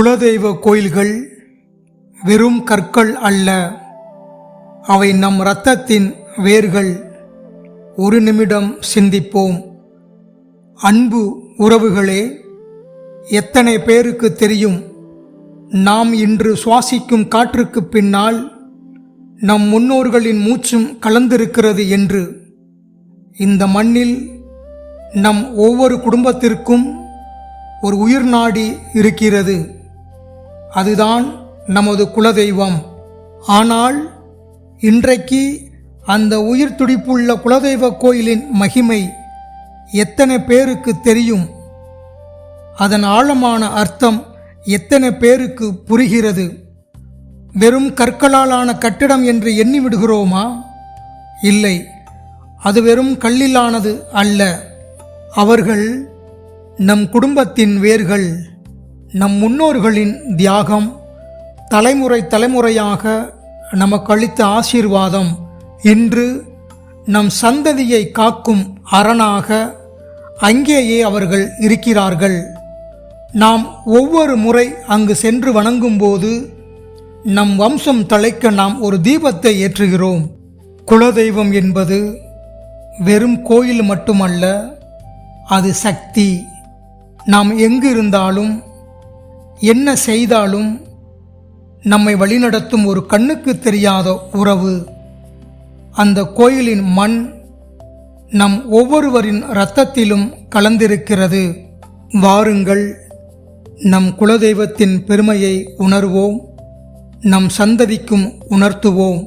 குலதெய்வ கோயில்கள் வெறும் கற்கள் அல்ல. அவை நம் இரத்தத்தின் வேர்கள். ஒரு நிமிடம் சிந்திப்போம். அன்பு உறவுகளே எத்தனை பேருக்கு தெரியும்? நாம் இன்று சுவாசிக்கும் காற்றுக்கு பின்னால் நம் முன்னோர்களின் மூச்சும் கலந்திருக்கிறது என்று. இந்த மண்ணில் நம் ஒவ்வொரு குடும்பத்திற்கும் ஒரு உயிர் நாடி இருக்கிறது. அதுதான் நமது குலதெய்வம். ஆனால் இன்றைக்கு அந்த உயிர் துடிப்புள்ள குலதெய்வ கோயிலின் மகிமை எத்தனை பேருக்கு தெரியும்? அதன் ஆழமான அர்த்தம் எத்தனை பேருக்கு புரிகிறது? வெறும் கற்களாலான கட்டிடம் என்று எண்ணி விடுகிறோமா? இல்லை அது வெறும் கல்லிலானது அல்ல. அவர்கள் நம் குடும்பத்தின் வேர்கள். நம் முன்னோர்களின் தியாகம் தலைமுறை தலைமுறையாக நமக்கு அளித்த ஆசீர்வாதம் இன்று நம் சந்ததியை காக்கும் அரணாக அங்கேயே அவர்கள் இருக்கிறார்கள். நாம் ஒவ்வொரு முறை அங்கு சென்று வணங்கும்போது நம் வம்சம் தழைக்க நாம் ஒரு தீபத்தை ஏற்றுகிறோம். குலதெய்வம் என்பது வெறும் கோயில் மட்டுமல்ல அது சக்தி. நாம் எங்கு இருந்தாலும் என்ன செய்தாலும் நம்மை வழிநடத்தும் ஒரு கண்ணுக்கு தெரியாத உறவு. அந்த கோயிலின் மண் நம் ஒவ்வொருவரின் இரத்தத்திலும் கலந்திருக்கிறது. வாருங்கள் நம் குலதெய்வத்தின் பெருமையை உணர்வோம் நம் சந்ததிக்கும் உணர்த்துவோம்.